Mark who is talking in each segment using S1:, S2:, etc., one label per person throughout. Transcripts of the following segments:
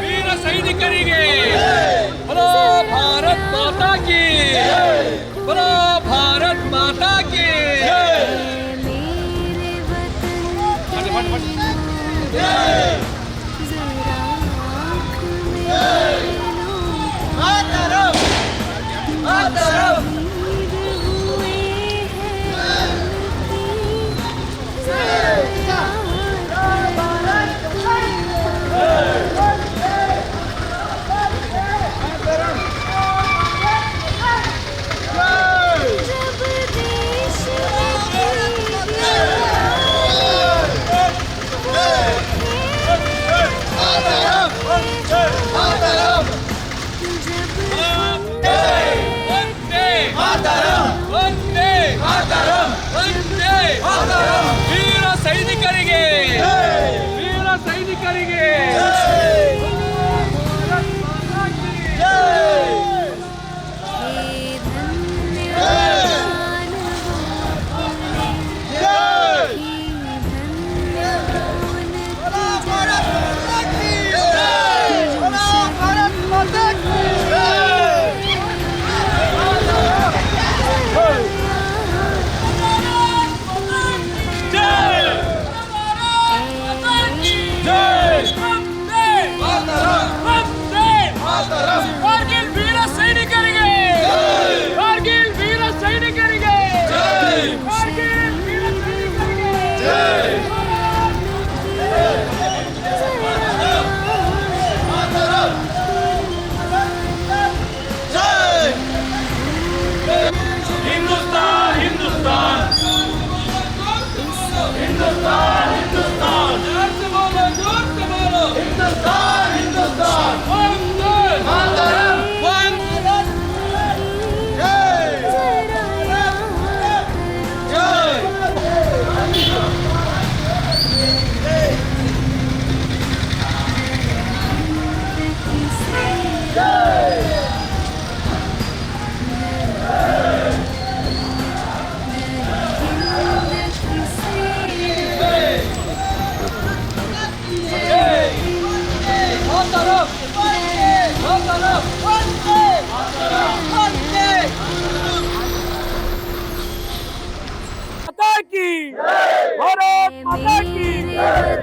S1: ವೀರ ಸೈನಿಕರಿಗೆ ಬಲೋ ಭಾರತ್ ಮಾತಾ ಕಿ ಬಲೋ ಭಾರತ್ ಮಾತಾ ಕಿ
S2: मेरे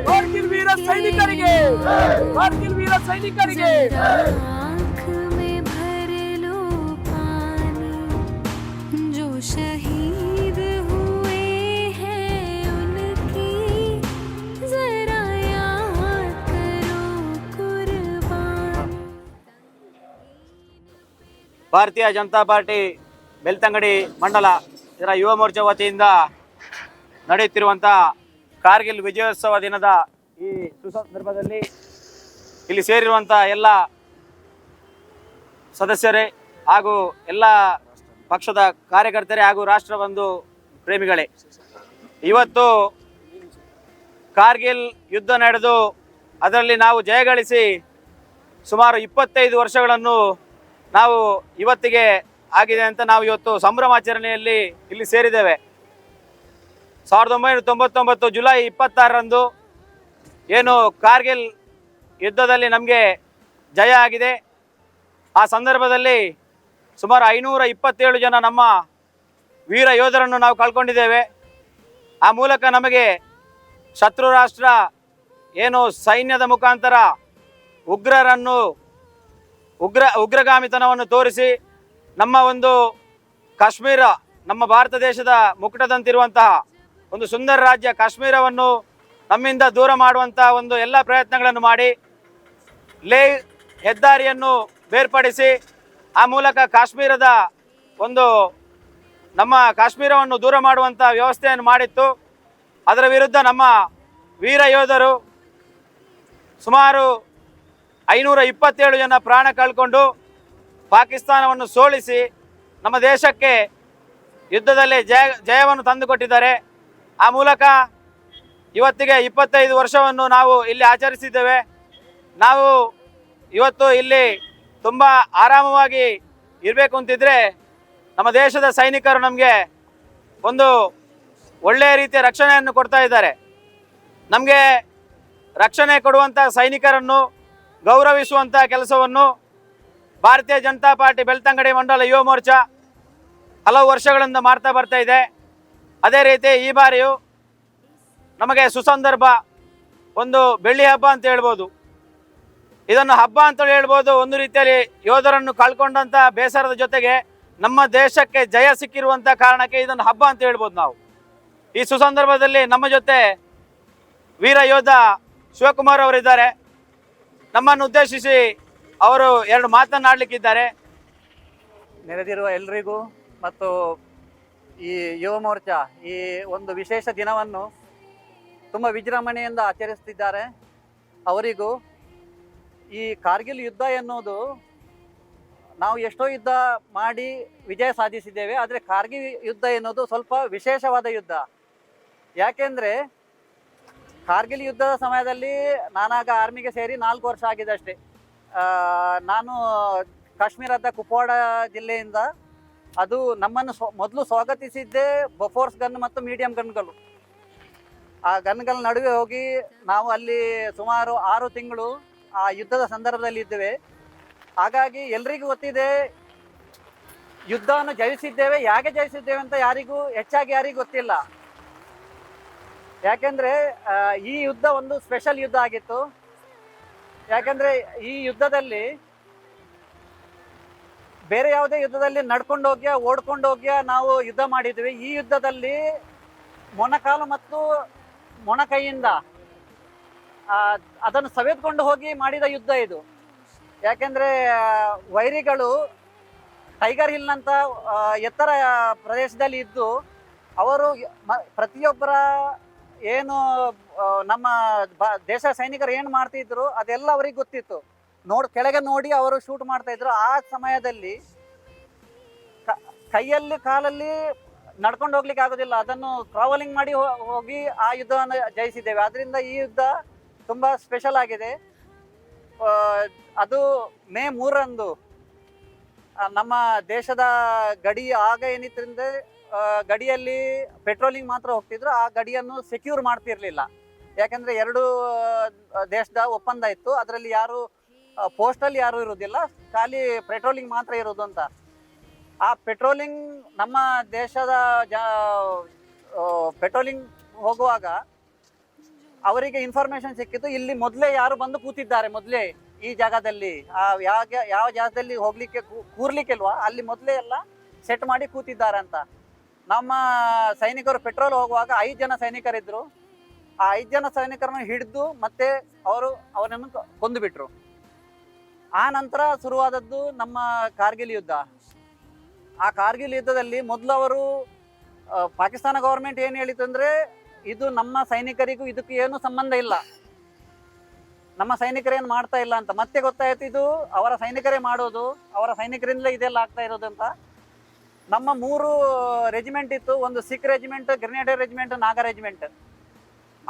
S1: ಕಾರ್ಗಿಲ್ ವೀರ ಸೈನಿಕರಿಗೆ! ಕಾರ್ಗಿಲ್ ವೀರ ಸೈನಿಕರಿಗೆ!
S3: ಭಾರತೀಯ ಜನತಾ ಪಾರ್ಟಿ ಬೆಳ್ತಂಗಡಿ ಮಂಡಲ ಇದರ ಯುವ ಮೋರ್ಚಾ ವತಿಯಿಂದ ನಡೆಯುತ್ತಿರುವಂಥ ಕಾರ್ಗಿಲ್ ವಿಜಯೋತ್ಸವ ದಿನದ ಈ ಸುಸಂದರ್ಭದಲ್ಲಿ ಇಲ್ಲಿ ಸೇರಿರುವಂಥ ಎಲ್ಲ ಸದಸ್ಯರೇ ಹಾಗೂ ಎಲ್ಲ ಪಕ್ಷದ ಕಾರ್ಯಕರ್ತರೇ ಹಾಗೂ ರಾಷ್ಟ್ರಬಂಧು ಪ್ರೇಮಿಗಳೇ, ಇವತ್ತು ಕಾರ್ಗಿಲ್ ಯುದ್ಧ ನಡೆದು ಅದರಲ್ಲಿ ನಾವು ಜಯಗಳಿಸಿ ಸುಮಾರು ಇಪ್ಪತ್ತೈದು ವರ್ಷಗಳನ್ನು ನಾವು ಇವತ್ತಿಗೆ ಆಗಿದೆ ಅಂತ ನಾವು ಇವತ್ತು ಸಂಭ್ರಮಾಚರಣೆಯಲ್ಲಿ ಇಲ್ಲಿ ಸೇರಿದ್ದೇವೆ. ಸಾವಿರದ ಒಂಬೈನೂರ ತೊಂಬತ್ತೊಂಬತ್ತು ಜುಲೈ ಇಪ್ಪತ್ತಾರರಂದು ಏನು ಕಾರ್ಗಿಲ್ ಯುದ್ಧದಲ್ಲಿ ನಮಗೆ ಜಯ ಆಗಿದೆ. ಆ ಸಂದರ್ಭದಲ್ಲಿ ಸುಮಾರು ಐನೂರ ಇಪ್ಪತ್ತೇಳು ಜನ ನಮ್ಮ ವೀರ ಯೋಧರನ್ನು ನಾವು ಕಳ್ಕೊಂಡಿದ್ದೇವೆ. ಆ ಮೂಲಕ ನಮಗೆ ಶತ್ರು ರಾಷ್ಟ್ರ, ಏನು ಸೈನ್ಯದ ಮುಖಾಂತರ ಉಗ್ರರನ್ನು ಉಗ್ರ ಉಗ್ರಗಾಮಿತನವನ್ನು ತೋರಿಸಿ ನಮ್ಮ ಒಂದು ಕಾಶ್ಮೀರ, ನಮ್ಮ ಭಾರತ ದೇಶದ ಮುಕುಟದಂತಿರುವಂತಹ ಒಂದು ಸುಂದರ ರಾಜ್ಯ ಕಾಶ್ಮೀರವನ್ನು ನಮ್ಮಿಂದ ದೂರ ಮಾಡುವಂತಹ ಒಂದು ಎಲ್ಲ ಪ್ರಯತ್ನಗಳನ್ನು ಮಾಡಿ, ಲೇ ಹೆದ್ದಾರಿಯನ್ನು ಬೇರ್ಪಡಿಸಿ, ಆ ಮೂಲಕ ಕಾಶ್ಮೀರದ ಒಂದು ನಮ್ಮ ಕಾಶ್ಮೀರವನ್ನು ದೂರ ಮಾಡುವಂಥ ವ್ಯವಸ್ಥೆಯನ್ನು ಮಾಡಿತ್ತು. ಅದರ ವಿರುದ್ಧ ನಮ್ಮ ವೀರ ಯೋಧರು ಸುಮಾರು ಐನೂರ ಇಪ್ಪತ್ತೇಳು ಜನ ಪ್ರಾಣ ಕಳ್ಕೊಂಡು ಪಾಕಿಸ್ತಾನವನ್ನು ಸೋಲಿಸಿ ನಮ್ಮ ದೇಶಕ್ಕೆ ಯುದ್ಧದಲ್ಲಿ ಜಯ, ಜಯವನ್ನು ತಂದುಕೊಟ್ಟಿದ್ದಾರೆ. ಆ ಮೂಲಕ ಇವತ್ತಿಗೆ ಇಪ್ಪತ್ತೈದು ವರ್ಷವನ್ನು ನಾವು ಇಲ್ಲಿ ಆಚರಿಸಿದ್ದೇವೆ. ನಾವು ಇವತ್ತು ಇಲ್ಲಿ ತುಂಬ ಆರಾಮವಾಗಿ ಇರಬೇಕು ಅಂತಿದ್ರೆ ನಮ್ಮ ದೇಶದ ಸೈನಿಕರು ನಮಗೆ ಒಂದು ಒಳ್ಳೆಯ ರೀತಿಯ ರಕ್ಷಣೆಯನ್ನು ಕೊಡ್ತಾ ಇದ್ದಾರೆ. ನಮಗೆ ರಕ್ಷಣೆ ಕೊಡುವಂಥ ಸೈನಿಕರನ್ನು ಗೌರವಿಸುವಂಥ ಕೆಲಸವನ್ನು ಭಾರತೀಯ ಜನತಾ ಪಾರ್ಟಿ ಬೆಳ್ತಂಗಡಿ ಮಂಡಲ ಯುವ ಮೋರ್ಚಾ ಹಲವು ವರ್ಷಗಳಿಂದ ಮಾಡ್ತಾ ಬರ್ತಾ ಇದೆ. ಅದೇ ರೀತಿ ಈ ಬಾರಿಯೂ ನಮಗೆ ಸುಸಂದರ್ಭ, ಒಂದು ಬೆಳ್ಳಿ ಹಬ್ಬ ಅಂತ ಹೇಳ್ಬೋದು. ಇದನ್ನು ಹಬ್ಬ ಅಂತ ಹೇಳ್ಬೋದು. ಒಂದು ರೀತಿಯಲ್ಲಿ ಯೋಧರನ್ನು ಕಳ್ಕೊಂಡಂತ ಬೇಸರದ ಜೊತೆಗೆ ನಮ್ಮ ದೇಶಕ್ಕೆ ಜಯ ಸಿಕ್ಕಿರುವಂತ ಕಾರಣಕ್ಕೆ ಇದನ್ನು ಹಬ್ಬ ಅಂತ ಹೇಳ್ಬೋದು ನಾವು. ಈ ಸುಸಂದರ್ಭದಲ್ಲಿ ನಮ್ಮ ಜೊತೆ ವೀರ ಯೋಧ ಶಿವಕುಮಾರ್ ಅವರಿದ್ದಾರೆ. ನಮ್ಮನ್ನು ಉದ್ದೇಶಿಸಿ ಅವರು ಎರಡು ಮಾತನಾಡಲಿಕ್ಕಿದ್ದಾರೆ
S4: ನೆರೆದಿರುವ ಎಲ್ರಿಗೂ ಮತ್ತು ಈ ಯುವ ಮೋರ್ಚಾ, ಈ ಒಂದು ವಿಶೇಷ ದಿನವನ್ನು ತುಂಬ ವಿಜೃಂಭಣೆಯಿಂದ ಆಚರಿಸ್ತಿದ್ದಾರೆ ಅವರಿಗೂ ಈ ಕಾರ್ಗಿಲ್ ಯುದ್ಧ ಎನ್ನುವುದು ನಾವು ಎಷ್ಟೋ ಯುದ್ಧ ಮಾಡಿ ವಿಜಯ ಸಾಧಿಸಿದ್ದೇವೆ, ಆದರೆ ಕಾರ್ಗಿಲ್ ಯುದ್ಧ ಎನ್ನುವುದು ಸ್ವಲ್ಪ ವಿಶೇಷವಾದ ಯುದ್ಧ. ಯಾಕೆಂದರೆ ಕಾರ್ಗಿಲ್ ಯುದ್ಧದ ಸಮಯದಲ್ಲಿ ನಾನಾಗ ಆರ್ಮಿಗೆ ಸೇರಿ ನಾಲ್ಕು ವರ್ಷ ಆಗಿದೆ ಅಷ್ಟೇ. ನಾನು ಕಾಶ್ಮೀರದ ಕುಪ್ವಾಡ ಜಿಲ್ಲೆಯಿಂದ ಅದು ನಮ್ಮನ್ನು ಮೊದಲು ಸ್ವಾಗತಿಸಿದ್ದೇ ಬಫೋರ್ಸ್ ಗನ್ ಮತ್ತು ಮೀಡಿಯಂ ಗನ್ಗಳು ಆ ಗನ್ಗಳ ನಡುವೆ ಹೋಗಿ ನಾವು ಅಲ್ಲಿ ಸುಮಾರು ಆರು ತಿಂಗಳು ಆ ಯುದ್ಧದ ಸಂದರ್ಭದಲ್ಲಿ ಇದ್ದೇವೆ. ಹಾಗಾಗಿ ಎಲ್ರಿಗೂ ಗೊತ್ತಿದೆ, ಯುದ್ಧವನ್ನು ಜಯಿಸಿದ್ದೇವೆ ಹೇಗೆ ಜಯಿಸಿದ್ದೇವೆ ಅಂತ ಯಾರಿಗೂ, ಹೆಚ್ಚಾಗಿ ಯಾರಿಗೂ ಗೊತ್ತಿಲ್ಲ. ಯಾಕೆಂದ್ರೆ ಈ ಯುದ್ಧ ಒಂದು ಸ್ಪೆಷಲ್ ಯುದ್ಧ ಆಗಿತ್ತು. ಯಾಕೆಂದ್ರೆ, ಈ ಯುದ್ಧದಲ್ಲಿ ಬೇರೆ ಯಾವುದೇ ಯುದ್ಧದಲ್ಲಿ ನಡ್ಕೊಂಡು ಹೋಗ್ಯ, ಓಡ್ಕೊಂಡು ಹೋಗ್ಯ, ನಾವು ಯುದ್ಧ ಮಾಡಿದ್ವಿ. ಈ ಯುದ್ಧದಲ್ಲಿ ಮೊಣಕಾಲು ಮತ್ತು ಮೊಣಕೈಯಿಂದ ಅದನ್ನು ಸವೆದ್ಕೊಂಡು ಹೋಗಿ ಮಾಡಿದ ಯುದ್ಧ ಇದು. ಯಾಕೆಂದ್ರೆ ವೈರಿಗಳು ಟೈಗರ್ ಹಿಲ್ ಅಂತ ಎತ್ತರ ಪ್ರದೇಶದಲ್ಲಿ ಇದ್ದು, ಅವರು ಪ್ರತಿಯೊಬ್ಬರ ಏನು ನಮ್ಮ ದೇಶ ಸೈನಿಕರು ಏನು ಮಾಡ್ತಿದ್ರು, ಅದೆಲ್ಲ ಅವರಿಗೆ ಗೊತ್ತಿತ್ತು. ನೋಡ್, ಕೆಳಗೆ ನೋಡಿ ಅವರು ಶೂಟ್ ಮಾಡ್ತಾ ಆ ಸಮಯದಲ್ಲಿ ಕೈಯಲ್ಲಿ, ಕಾಲಲ್ಲಿ ನಡ್ಕೊಂಡು ಹೋಗ್ಲಿಕ್ಕೆ ಆಗೋದಿಲ್ಲ. ಅದನ್ನು ಟ್ರಾವೆಲಿಂಗ್ ಮಾಡಿ ಹೋಗಿ ಆ ಯುದ್ಧವನ್ನು ಜಯಿಸಿದ್ದೇವೆ. ಅದರಿಂದ ಈ ಯುದ್ಧ ತುಂಬಾ ಸ್ಪೆಷಲ್ ಆಗಿದೆ. ಅದು ಮೇ ಮೂರರಂದು ನಮ್ಮ ದೇಶದ ಗಡಿ ಆಗ ಏನಿತ್ತರಿಂದ ಗಡಿಯಲ್ಲಿ ಪೆಟ್ರೋಲಿಂಗ್ ಮಾತ್ರ ಹೋಗ್ತಿದ್ರು, ಆ ಗಡಿಯನ್ನು ಸೆಕ್ಯೂರ್ ಮಾಡ್ತಿರ್ಲಿಲ್ಲ. ಯಾಕಂದ್ರೆ ಎರಡು ದೇಶದ ಒಪ್ಪಂದ ಇತ್ತು, ಅದರಲ್ಲಿ ಯಾರು ಪೋಸ್ಟಲ್ಲಿ ಯಾರು ಇರುವುದಿಲ್ಲ ಖಾಲಿ ಪೆಟ್ರೋಲಿಂಗ್ ಮಾತ್ರ ಇರೋದು ಅಂತ. ಆ ಪೆಟ್ರೋಲಿಂಗ್ ನಮ್ಮ ದೇಶದ ಜ ಪೆಟ್ರೋಲಿಂಗ್ ಹೋಗುವಾಗ, ಅವರಿಗೆ ಇನ್ಫಾರ್ಮೇಶನ್ ಸಿಕ್ಕಿತ್ತು ಇಲ್ಲಿ ಮೊದಲೇ ಯಾರು ಬಂದು ಕೂತಿದ್ದಾರೆ, ಮೊದಲೇ. ಈ ಜಾಗದಲ್ಲಿ, ಆ ಯಾವ ಯಾವ ಜಾಗದಲ್ಲಿ ಹೋಗ್ಲಿಕ್ಕೆ ಕೂರ್ಲಿಕ್ಕೆ ಕೂರ್ಲಿಕ್ಕಿಲ್ವಾ? ಅಲ್ಲಿ ಮೊದಲೇ ಎಲ್ಲ ಸೆಟ್ ಮಾಡಿ ಕೂತಿದ್ದಾರೆ ಅಂತ ನಮ್ಮ ಸೈನಿಕರು ಪೆಟ್ರೋಲ್ ಹೋಗುವಾಗ ಐದು ಜನ ಸೈನಿಕರಿದ್ರು. ಆ ಐದು ಜನ ಸೈನಿಕರನ್ನು ಹಿಡಿದು ಮತ್ತೆ ಅವರು ಅವರನ್ನು ಕೊಂದುಬಿಟ್ರು ಕೊಂದು ಬಿಟ್ರು ಆ ನಂತರ ಶುರುವಾದದ್ದು ನಮ್ಮ ಕಾರ್ಗಿಲ್ ಯುದ್ಧ. ಆ ಕಾರ್ಗಿಲ್ ಯುದ್ಧದಲ್ಲಿ ಮೊದಲು ಅವರು ಪಾಕಿಸ್ತಾನ ಗೌರ್ಮೆಂಟ್ ಏನು ಹೇಳಿತು ಅಂದ್ರೆ, ಇದು ನಮ್ಮ ಸೈನಿಕರಿಗೂ ಇದಕ್ಕೆ ಏನೂ ಸಂಬಂಧ ಇಲ್ಲ. ನಮ್ಮ ಸೈನಿಕರೇನು ಮಾಡ್ತಾ ಇಲ್ಲ ಅಂತ ಮತ್ತೆ ಗೊತ್ತಾಯ್ತು ಇದು? ಅವರ ಸೈನಿಕರೇ ಮಾಡೋದು, ಅವರ ಸೈನಿಕರಿಂದಲೇ ಇದೆಲ್ಲ ಆಗ್ತಾ ಇರೋದು ಅಂತ. ನಮ್ಮ ಮೂರು ರೆಜಿಮೆಂಟ್ ಇತ್ತು, ಒಂದು Sikh regiment grenadier regiment Naga regiment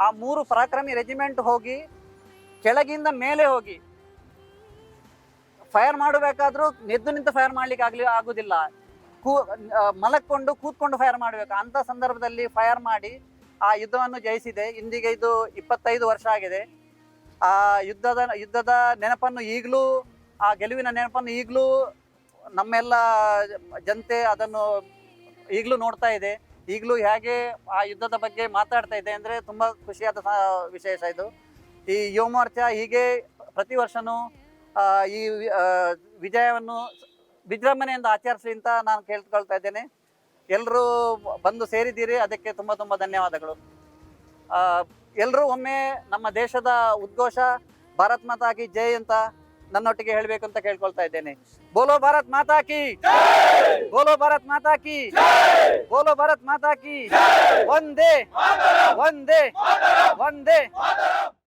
S4: ಆ ಮೂರು ಪರಾಕ್ರಮಿ ರೆಜಿಮೆಂಟ್ ಹೋಗಿ, ಕೆಳಗಿಂದ ಮೇಲೆ ಹೋಗಿ ಫೈರ್ ಮಾಡಬೇಕಾದ್ರೂ ನೆದ್ದು ನಿಂತು ಫೈರ್ ಮಾಡ್ಲಿಕ್ಕೆ ಆಗ್ಲಿ, ಆಗುದಿಲ್ಲ. ಕೂ ಮಲಕ್ಕೊಂಡು ಕೂತ್ಕೊಂಡು ಫೈರ್ ಮಾಡಬೇಕು. ಅಂತ ಸಂದರ್ಭದಲ್ಲಿ ಫೈರ್ ಮಾಡಿ, ಆ ಯುದ್ಧವನ್ನು ಜಯಿಸಿದೆ. ಇಂದಿಗೆ ಇದು ಇಪ್ಪತ್ತೈದು ವರ್ಷ ಆಗಿದೆ. ಆ ಯುದ್ಧದ ಯುದ್ಧದ ನೆನಪನ್ನು ಈಗಲೂ, ಆ ಗೆಲುವಿನ ನೆನಪನ್ನು ಈಗಲೂ ನಮ್ಮೆಲ್ಲ ಜನತೆ ಅದನ್ನು ಈಗಲೂ ನೋಡ್ತಾ ಇದೆ. ಈಗಲೂ ಹೇಗೆ ಆ ಯುದ್ಧದ ಬಗ್ಗೆ ಮಾತಾಡ್ತಾ ಇದೆ ಅಂದರೆ ತುಂಬ ಖುಷಿಯಾದ ವಿಶೇಷ ಇದು. ಈ ಯುವ ಹೀಗೆ ಪ್ರತಿ ವರ್ಷನೂ ಈ ವಿಜಯವನ್ನು ವಿಜೃಂಭಣೆಯಿಂದ ಆಚರಿಸಿ ಅಂತ ನಾನು ಕೇಳ್ಕೊಳ್ತಾ ಇದ್ದೇನೆ. ಎಲ್ಲರೂ ಬಂದು ಸೇರಿದ್ದೀರಿ. ಅದಕ್ಕೆ ತುಂಬ ತುಂಬ ಧನ್ಯವಾದಗಳು. ಎಲ್ಲರೂ ಒಮ್ಮೆ ನಮ್ಮ ದೇಶದ ಉದ್ಘೋಷ ಭಾರತ್ ಮಾತಾ ಕಿ ಜೈ ಅಂತ ನನ್ನೊಟ್ಟಿಗೆ ಹೇಳಬೇಕು ಅಂತ ಕೇಳ್ಕೊಳ್ತಾ ಇದ್ದೇನೆ. ಬೋಲೋ ಭಾರತ್ ಮಾತಾ ಕಿ! ಬೋಲೋ ಭಾರತ್ ಮಾತಾ ಕಿ! ಬೋಲೋ ಭಾರತ್ ಮಾತಾ ಕಿ! ಒಂದೇ ಒಂದೇ ಒಂದೇ